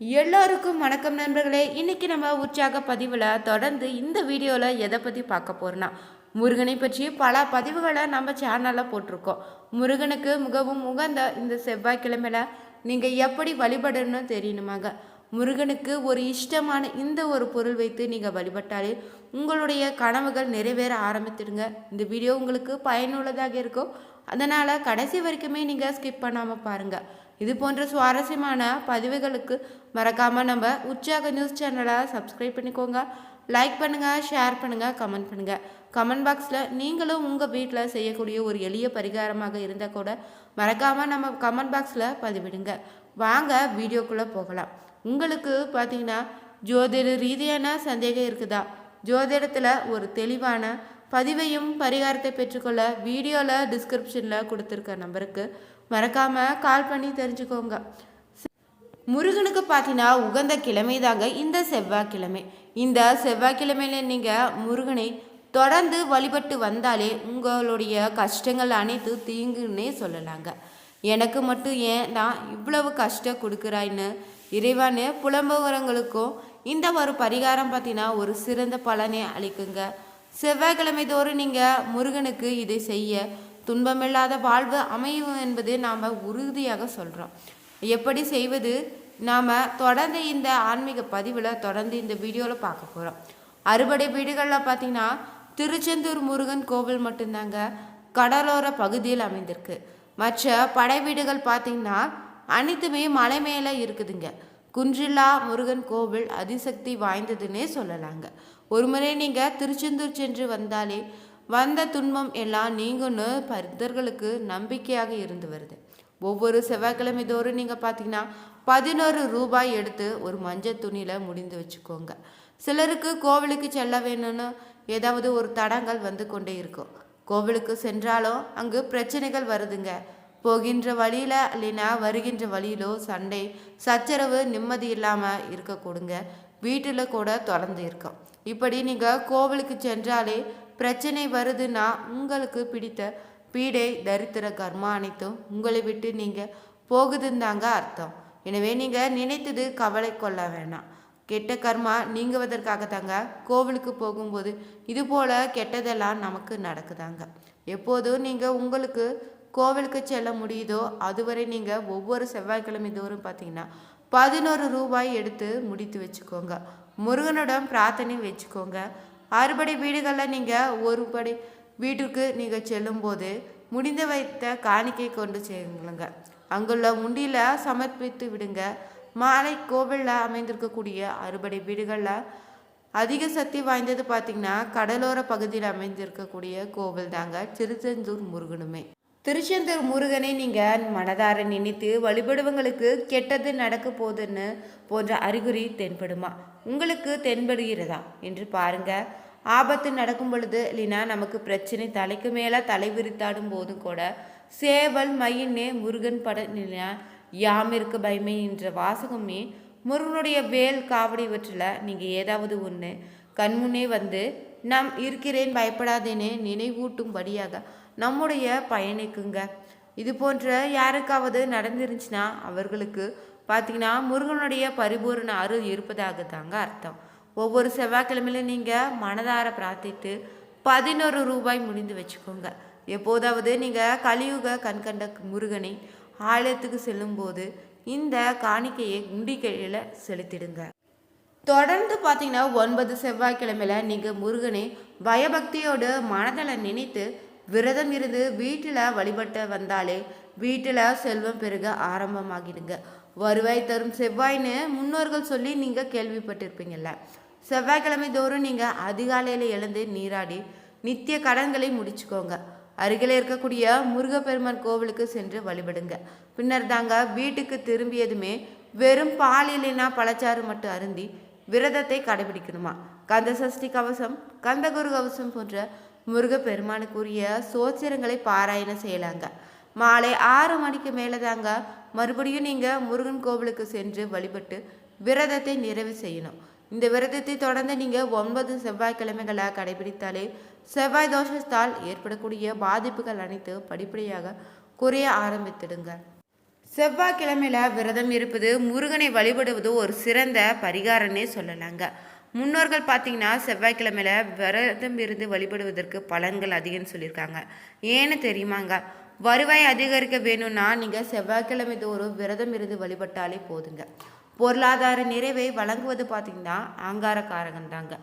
எல்லோருக்கும் வணக்கம் நண்பர்களே. இன்றைக்கி நம்ம உற்சாக பதிவில் தொடர்ந்து இந்த வீடியோவில் எதை பற்றி பார்க்க போகிறோன்னா முருகனை பற்றி பல பதிவுகளை நம்ம சேனலில் போட்டிருக்கோம். முருகனுக்கு மிகவும் உகந்த இந்த செவ்வாய்க்கிழமையில நீங்கள் எப்படி வழிபடணும்னு தெரியணுமாங்க? முருகனுக்கு ஒரு இஷ்டமான இந்த ஒரு பொருள் வைத்து நீங்கள் வழிபட்டாலே உங்களுடைய கனவுகள் நிறைவேற ஆரம்பித்துடுங்க இந்த வீடியோ உங்களுக்கு பயனுள்ளதாக இருக்கும். அதனால் கடைசி வரைக்குமே நீங்கள் ஸ்கிப் பண்ணாமல் பாருங்கள் இது போன்ற சுவாரஸ்யமான பதிவுகளுக்கு மறக்காமல் நம்ம உற்சாக நியூஸ் சேனலை சப்ஸ்கிரைப் பண்ணிக்கோங்க. லைக் பண்ணுங்கள் ஷேர் பண்ணுங்கள் கமெண்ட் பண்ணுங்கள் கமெண்ட் பாக்ஸில் நீங்களும் உங்கள் வீட்டில் செய்யக்கூடிய ஒரு எளிய பரிகாரமாக இருந்தால் கூட மறக்காமல் நம்ம கமெண்ட் பாக்ஸில் பதிவிடுங்க. வாங்க வீடியோக்குள்ளே போகலாம். உங்களுக்கு பார்த்தீங்கன்னா ஜோதிட ரீதியான சந்தேகம் இருக்குதா? ஜோதிடத்தில் ஒரு தெளிவான பதிவையும் பரிகாரத்தை பெற்றுக்கொள்ள வீடியோவில் டிஸ்கிரிப்ஷனில் கொடுத்துருக்க நம்பருக்கு மறக்காமல் கால் பண்ணி தெரிஞ்சுக்கோங்க. முருகனுக்கு பார்த்தீங்கன்னா உகந்த கிழமை தாங்க இந்த செவ்வாய்க்கிழமை. இந்த செவ்வாய்க்கிழமையில நீங்கள் முருகனை தொடர்ந்து வழிபட்டு வந்தாலே உங்களுடைய கஷ்டங்கள் அனைத்து தீங்குன்னே சொல்லலாங்க. எனக்கு மட்டும் ஏன்? நான் இவ்வளவு கஷ்டம் கொடுக்குறாயின்னு இறைவனு புலம்புகிறவங்களுக்கும் இந்த ஒரு பரிகாரம் பார்த்தீங்கன்னா ஒரு சிறந்த பலனை அளிக்குங்க. செவ்வாய்க்கிழமை தோறும் நீங்கள் முருகனுக்கு இதை செய்ய துன்பமில்லாத வாழ்வு அமையும் என்பது நாம் உறுதியாக சொல்கிறோம் எப்படி செய்வது? நாம் தொடர்ந்து இந்த ஆன்மீக பதிவில் தொடர்ந்து இந்த வீடியோவில் பார்க்க போகிறோம் அறுபடை வீடுகளில் பார்த்தீங்கன்னா திருச்செந்தூர் முருகன் கோவில் மட்டும்தாங்க கடலோர பகுதியில் அமைந்திருக்கு. மற்ற படை வீடுகள் பார்த்தீங்கன்னா அனைத்துமே மலை மேலே இருக்குதுங்க. குன்றில்லா முருகன் கோவில் அதிசக்தி வாய்ந்ததுன்னே சொல்லலாங்க. ஒரு முறை நீங்கள் திருச்செந்தூர் சென்று வந்தாலே வந்த துன்பம் எல்லாம் நீங்கன்னு பக்தர்களுக்கு நம்பிக்கையாக இருந்து வருது. ஒவ்வொரு செவ்வாய்க்கிழமை தோறும் நீங்கள் பார்த்தீங்கன்னா பதினோரு ரூபாய் எடுத்து ஒரு மஞ்சள் துணியில் முடிந்து வச்சுக்கோங்க. சிலருக்கு கோவிலுக்கு செல்ல வேணும்னு ஏதாவது ஒரு தடங்கள் வந்து கொண்டே இருக்கும். கோவிலுக்கு சென்றாலும் அங்கு பிரச்சனைகள் வருதுங்க. போகின்ற வழியில் இல்லைன்னா வருகின்ற வழியிலோ சண்டை சச்சரவு நிம்மதி இல்லாமல் இருக்க கொடுங்க வீட்டில் கூட தொடர்ந்து இருக்கும். இப்படி நீங்கள் கோவிலுக்கு சென்றாலே பிரச்சனை வருதுன்னா உங்களுக்கு பிடித்த பீடை தரித்திர கர்மா அனைத்தும் உங்களை விட்டு நீங்கள் போகுதுன்னு தாங்க அர்த்தம். எனவே நீங்கள் நினைத்தது கவலை கொள்ள வேணாம். கெட்ட கர்மா நீங்குவதற்காக தாங்க கோவிலுக்கு போகும்போது இது போல் கெட்டதெல்லாம் நமக்கு நடக்குதாங்க. எப்போதும் நீங்கள் உங்களுக்கு கோவிலுக்கு செல்ல முடியுதோ அதுவரை நீங்கள் ஒவ்வொரு செவ்வாய்க்கிழமை தோறும் பார்த்தீங்கன்னா பதினோரு ரூபாய் எடுத்து முடித்து வச்சுக்கோங்க. முருகனிடம் பிரார்த்தனை வச்சுக்கோங்க. அறுபடை வீடுகளில் நீங்கள் ஒரு படி வீட்டுக்கு நீங்கள் செல்லும்போது முடிந்து வைத்த காணிக்கை கொண்டு செல்லுங்க. அங்குள்ள முண்டியில் சமர்ப்பித்து விடுங்க. மாலை கோவிலில் அமைந்திருக்கக்கூடிய அறுபடை வீடுகளில் அதிக சக்தி வாய்ந்தது பார்த்திங்கன்னா கடலோர பகுதியில் அமைந்திருக்கக்கூடிய கோவில் தாங்க திருச்செந்தூர் முருகனுமே. திருச்செந்தூர் முருகனை நீங்கள் மனதார நினைத்து வழிபடுவங்களுக்கு கெட்டது நடக்க போதுன்னு போன்ற அறிகுறி தென்படுமா? உங்களுக்கு தென்படுகிறதா? என்று பாருங்க. ஆபத்து நடக்கும் பொழுது இல்லைன்னா நமக்கு பிரச்சனை தலைக்கு மேலே தலை விரித்தாடும் போதும் கூட சேவல் மயின்னே முருகன் பட யாம் இருக்க பயமே என்ற வாசகமே முருகனுடைய வேல் காவடி இவற்றில் நீங்கள் ஏதாவது ஒன்று கண்முன்னே வந்து நாம் இருக்கிறேன் பயப்படாதேன்னு நினைவூட்டும்படியாக நம்முடைய பயணிக்குங்க. இது போன்ற யாருக்காவது நடந்துருந்துச்சுன்னா அவர்களுக்கு பார்த்தீங்கன்னா முருகனுடைய பரிபூர்ண அருள் இருப்பதாக தாங்க அர்த்தம். ஒவ்வொரு செவ்வாய்க்கிழமையிலும் நீங்கள் மனதார பிரார்த்தித்து பதினோரு ரூபாய் முடிந்து வச்சுக்கோங்க. எப்போதாவது நீங்கள் கலியுக கண்கண்ட முருகனை ஆலயத்துக்கு செல்லும்போது இந்த காணிக்கையை குண்டிக்கையில் செலுத்திடுங்க. தொடர்ந்து பார்த்தீங்கன்னா ஒன்பது செவ்வாய்க்கிழமையில் நீங்கள் முருகனை பயபக்தியோடு மனதில் நினைத்து விரதம் இருந்து வீட்டில் வழிபட்டு வந்தாலே வீட்டில் செல்வம் பெருக ஆரம்பமாகிடுங்க. வருவாய் தரும் செவ்வாய்னு முன்னோர்கள் சொல்லி நீங்கள் கேள்விப்பட்டிருப்பீங்கல்ல. செவ்வாய்க்கிழமை தோறும் நீங்கள் அதிகாலையில் எழுந்து நீராடி நித்திய கடன்களை முடிச்சுக்கோங்க. அருகில் இருக்கக்கூடிய முருகப்பெருமான் கோவிலுக்கு சென்று வழிபடுங்க. பின்னர் தாங்க வீட்டுக்கு திரும்பியதுமே வெறும் பால் இல்லைன்னா பழச்சாறு மட்டும் அருந்தி விரதத்தை கடைபிடிக்கணுமா? கந்த சஷ்டி கவசம் கந்தகுரு கவசம் போன்ற முருகப்பெருமானுக்குரிய சோத்திரங்களை பாராயணம் செய்யலாங்க. மாலை ஆறு மணிக்கு மேலே தாங்க மறுபடியும் நீங்கள் முருகன் கோவிலுக்கு சென்று வழிபட்டு விரதத்தை நிறைவு செய்யணும். இந்த விரதத்தை தொடர்ந்து நீங்கள் ஒன்பது செவ்வாய்க்கிழமைகளை கடைபிடித்தாலே செவ்வாய் தோஷத்தால் ஏற்படக்கூடிய பாதிப்புகள் அனைத்து படிப்படியாக குறைய ஆரம்பித்திடுங்க. செவ்வாய்க்கிழமையில விரதம் இருப்பது முருகனை வழிபடுவது ஒரு சிறந்த பரிகாரன்னே சொல்லலாங்க. முன்னோர்கள் பார்த்தீங்கன்னா செவ்வாய்க்கிழமையில விரதம் இருந்து வழிபடுவதற்கு பலன்கள் அதிகம்னு சொல்லியிருக்காங்க. ஏன்னு தெரியுமாங்க? வருவாய் அதிகரிக்க வேணும்னா நீங்கள் செவ்வாய்க்கிழமை தோறும் விரதம் இருந்து வழிபட்டாலே போதுங்க. பொருளாதார நிறைவை வழங்குவது பார்த்தீங்கன்னா ஆங்காரக்காரகன் தாங்க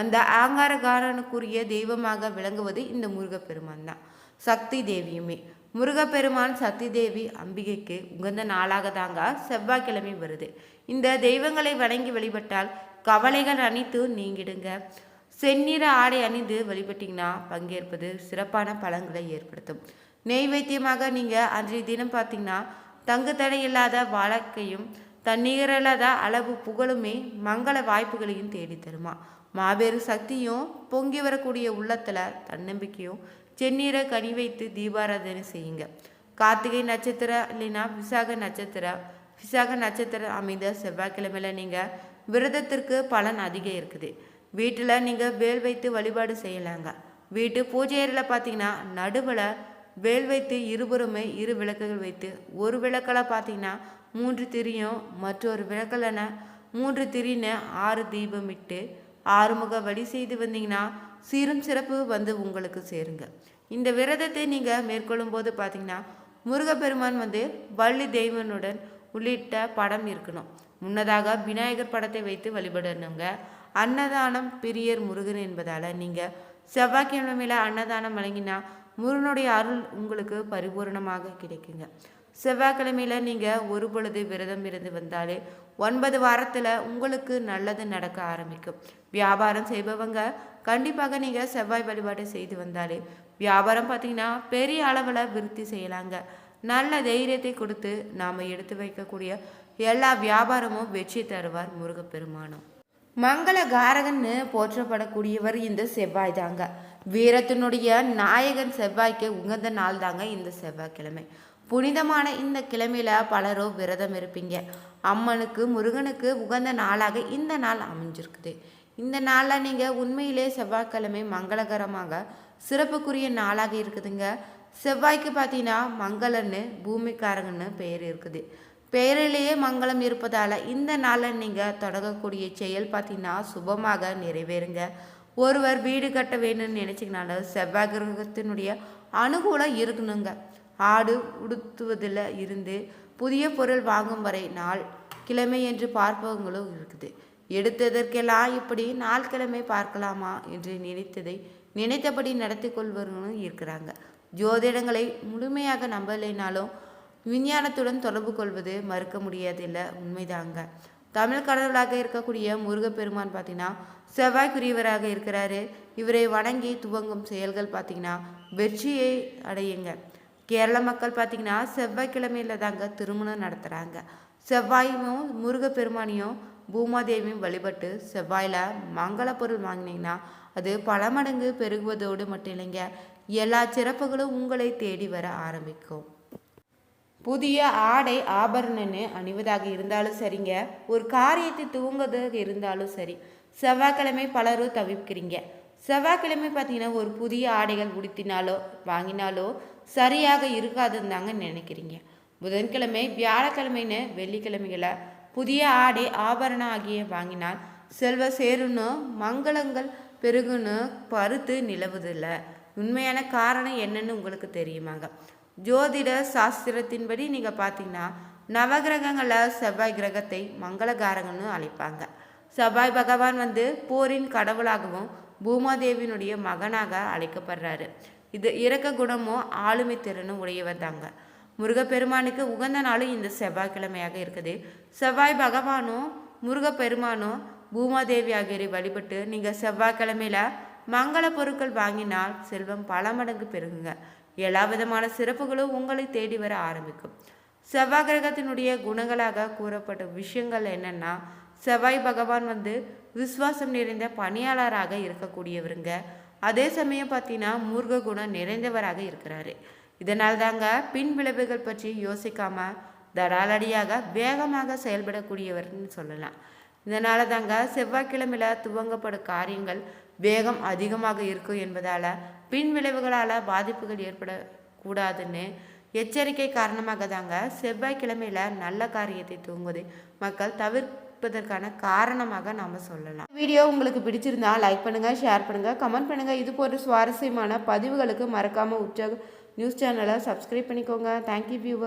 அந்த ஆங்காரக்காரனுக்குரிய தெய்வமாக விளங்குவது இந்த முருகப்பெருமான் தான். சக்தி தேவியுமே. முருகப்பெருமான் சக்தி தேவி அம்பிகைக்கு உகந்த நாளாக தாங்க செவ்வாய்க்கிழமை வருது. இந்த தெய்வங்களை வணங்கி வழிபட்டால் கவலைகள் அனைத்து நீங்கிடுங்க. செந்நிற ஆடை அணிந்து வழிபட்டிங்கன்னா பங்கேற்பது சிறப்பான பலன்களை ஏற்படுத்தும். நெய்வேத்தியமாக நீங்கள் அன்றைய தினம் பார்த்தீங்கன்னா தங்கு தடை இல்லாத வாழ்க்கையும் தண்ணீரில்லாத அளவு புகழுமே மங்கள வாய்ப்புகளையும் தேடித்தருமா தருமா? மாபெரும் சக்தியும் பொங்கி வரக்கூடிய உள்ளத்தில் தன்னம்பிக்கையும் செந்நீரை கனி வைத்து தீபாராதனை செய்யுங்க. கார்த்திகை நட்சத்திரம் இல்லைன்னா விசாக நட்சத்திரம் விசாக நட்சத்திரம் அமைந்த செவ்வாய்க்கிழமையில் நீங்கள் விரதத்திற்கு பலன் அதிகம் இருக்குது. வீட்டில் நீங்கள் வேல் வைத்து வழிபாடு செய்யலாங்க. வீட்டு பூஜை அறையில் பார்த்தீங்கன்னா நடுவில் வேல் வைத்து இருபுறமே இரு விளக்குகள் வைத்து ஒரு விளக்கில் பார்த்தீங்கன்னா மூன்று திரியும் மற்றொரு விளக்கில்னா மூன்று திரின்னு ஆறு தீபம் இட்டு ஆறுமுக வழி செய்து வந்தீங்கன்னா சீரும் சிறப்பு வந்து உங்களுக்கு சேருங்க. இந்த விரதத்தை நீங்கள் மேற்கொள்ளும் போது பார்த்தீங்கன்னா முருகப்பெருமான் வந்து வள்ளி தெய்வனுடன் உள்ளிட்ட படம் இருக்கணும். முன்னதாக விநாயகர் படத்தை வைத்து வழிபடணுங்க. அன்னதானம் பிரியர் முருகன் என்பதால் நீங்கள் செவ்வாய்க்கிழமையில் அன்னதானம் வழங்கினா முருகனுடைய அருள் உங்களுக்கு பரிபூரணமாக கிடைக்குங்க. செவ்வாய்க்கிழமையில் நீங்கள் ஒரு பொழுது விரதம் இருந்து வந்தாலே ஒன்பது வாரத்தில் உங்களுக்கு நல்லது நடக்க ஆரம்பிக்கும். வியாபாரம் செய்பவங்க கண்டிப்பாக நீங்கள் செவ்வாய் வழிபாடு செய்து வந்தாலே வியாபாரம் பார்த்தீங்கன்னா பெரிய அளவில் விருத்தி செய்யலாங்க. நல்ல தைரியத்தை கொடுத்து நாம் எடுத்து வைக்கக்கூடிய எல்லா வியாபாரமும் வெற்றி தருவார் முருகப்பெருமானம். மங்கள காரகன்னு போற்றப்படக்கூடியவர் இந்த செவ்வாய் தாங்க. வீரத்தினுடைய நாயகன் செவ்வாய்க்கு உகந்த நாள் தாங்க இந்த செவ்வாய்க்கிழமை. புனிதமான இந்த கிழமையில பலரும் விரதம் இருப்பீங்க. அம்மனுக்கு முருகனுக்கு உகந்த நாளாக இந்த நாள் அமைஞ்சிருக்குது. இந்த நாளில் நீங்கள் உண்மையிலே செவ்வாய்க்கிழமை மங்களகரமாக சிறப்புக்குரிய நாளாக இருக்குதுங்க. செவ்வாய்க்கு பார்த்தீங்கன்னா மங்களன்னு பூமிக்காரங்கன்னு பெயர் இருக்குது. பெயரிலேயே மங்களம் இருப்பதால் இந்த நாளில் நீங்கள் தொடங்கக்கூடிய செயல் பார்த்தீங்கன்னா சுபமாக நிறைவேறுங்க. ஒருவர் வீடு கட்ட வேணும்னு நினச்சிங்கனாலும் செவ்வாய் கிரகத்தினுடைய அனுகூலம் இருக்கணுங்க. ஆடு உடுத்துவதில் இருந்து புதிய பொருள் வாங்கும் வரை நாள் கிழமை என்று பார்ப்பவங்களும் இருக்குது. எடுத்ததற்கெல்லாம் இப்படி நாள் கிழமை பார்க்கலாமா என்று நினைத்ததை நினைத்தபடி நடத்தி கொள்வர்களும் இருக்கிறாங்க. ஜோதிடங்களை முழுமையாக நம்பலைனாலும் விஞ்ஞானத்துடன் தொடர்பு கொள்வது மறுக்க முடியாதில்லை. உண்மைதாங்க. தமிழ் கடவுளாக இருக்கக்கூடிய முருகப்பெருமான் பார்த்தீங்கன்னா செவ்வாய்க்குரியவராக இருக்கிறாரு. இவரை வணங்கி துவங்கும் செயல்கள் பார்த்தீங்கன்னா வெற்றியை அடையுங்க. கேரள மக்கள் பார்த்தீங்கன்னா செவ்வாய்க்கிழமையில தாங்க திருமணம் நடத்துகிறாங்க செவ்வாயும் முருகப்பெருமானையும் பூமாதேவியும் வழிபட்டு செவ்வாயில் மங்கள பொருள் வாங்கினீங்கன்னா அது பல மடங்கு பெருகுவதோடு மட்டும் இல்லைங்க. எல்லா சிறப்புகளும் உங்களை தேடி வர ஆரம்பிக்கும். புதிய ஆடை ஆபரணன்னு அணிவதாக இருந்தாலும் சரிங்க. ஒரு காரியத்தை துவங்குவதாக இருந்தாலும் சரி. செவ்வாய்க்கிழமை பலரும் தவிர்க்கிறீங்க. செவ்வாய்க்கிழமை பார்த்தீங்கன்னா ஒரு புதிய ஆடைகள் உடுத்தினாலோ வாங்கினாலோ சரியாக இருக்காதுன்னு தாங்க நினைக்கிறீங்க. புதன்கிழமை வியாழக்கிழமைன்னு வெள்ளிக்கிழமைகளை புதிய ஆடை ஆபரணம் ஆகிய வாங்கினால் செல்வ சேருன்னு மங்களங்கள் பெருகுன்னு பருத்து நிலவுதில்லை. உண்மையான காரணம் என்னன்னு உங்களுக்கு தெரியுமாங்க. ஜோதிட சாஸ்திரத்தின்படி நீங்கள் பார்த்தீங்கன்னா நவகிரகங்களை செவ்வாய் கிரகத்தை மங்களகாரங்கன்னு அழைப்பாங்க. செவ்வாய் பகவான் வந்து போரின் கடவுளாகவும் பூமாதேவியினுடைய மகனாக அழைக்கப்படுறாரு. இது இறக்க குணமும் ஆளுமை திறனும் உடையவர் தாங்க. முருகப்பெருமானுக்கு உகந்த நாளும் இந்த செவ்வாய்க்கிழமையாக இருக்குது. செவ்வாய் பகவானும் முருகப்பெருமானும் பூமாதேவி ஆகியோரை வழிபட்டு நீங்கள் செவ்வாய்க்கிழமையில் மங்கள பொருட்கள் வாங்கினால் செல்வம் பல மடங்கு பெருகுங்க. எல்லா விதமான சிறப்புகளும் உங்களை தேடி வர ஆரம்பிக்கும். செவ்வாய் கிரகத்தினுடைய குணங்களாக கூறப்பட்ட விஷயங்கள் என்னென்னா செவ்வாய் பகவான் வந்து விஸ்வாசம் நிறைந்த பணியாளராக இருக்கக்கூடியவருங்க. அதே சமயம் பார்த்தீங்கன்னா மூர்க குணம் நிறைந்தவராக இருக்கிறாரு. இதனால் தாங்க பின் விளைவுகள் பற்றி யோசிக்காம தடாலடியாக வேகமாக செயல்படக்கூடியவர்னு சொல்லலாம். இதனால தாங்க செவ்வாய்க்கிழமையில் துவங்கப்படும் காரியங்கள் வேகம் அதிகமாக இருக்கும் என்பதால் பின் விளைவுகளால் பாதிப்புகள் ஏற்படக்கூடாதுன்னு எச்சரிக்கை காரணமாக தாங்க செவ்வாய்க்கிழமையில நல்ல காரியத்தை தூங்குவதை மக்கள் தவிர்ப்பதற்கான காரணமாக நாம் சொல்லலாம். வீடியோ உங்களுக்கு பிடிச்சிருந்தா லைக் பண்ணுங்கள் ஷேர் பண்ணுங்கள் கமெண்ட் பண்ணுங்கள் இது போன்ற சுவாரஸ்யமான பதிவுகளுக்கு மறக்காமல் உற்சாக நியூஸ் சேனலை சப்ஸ்கிரைப் பண்ணிக்கோங்க. Thank you viewer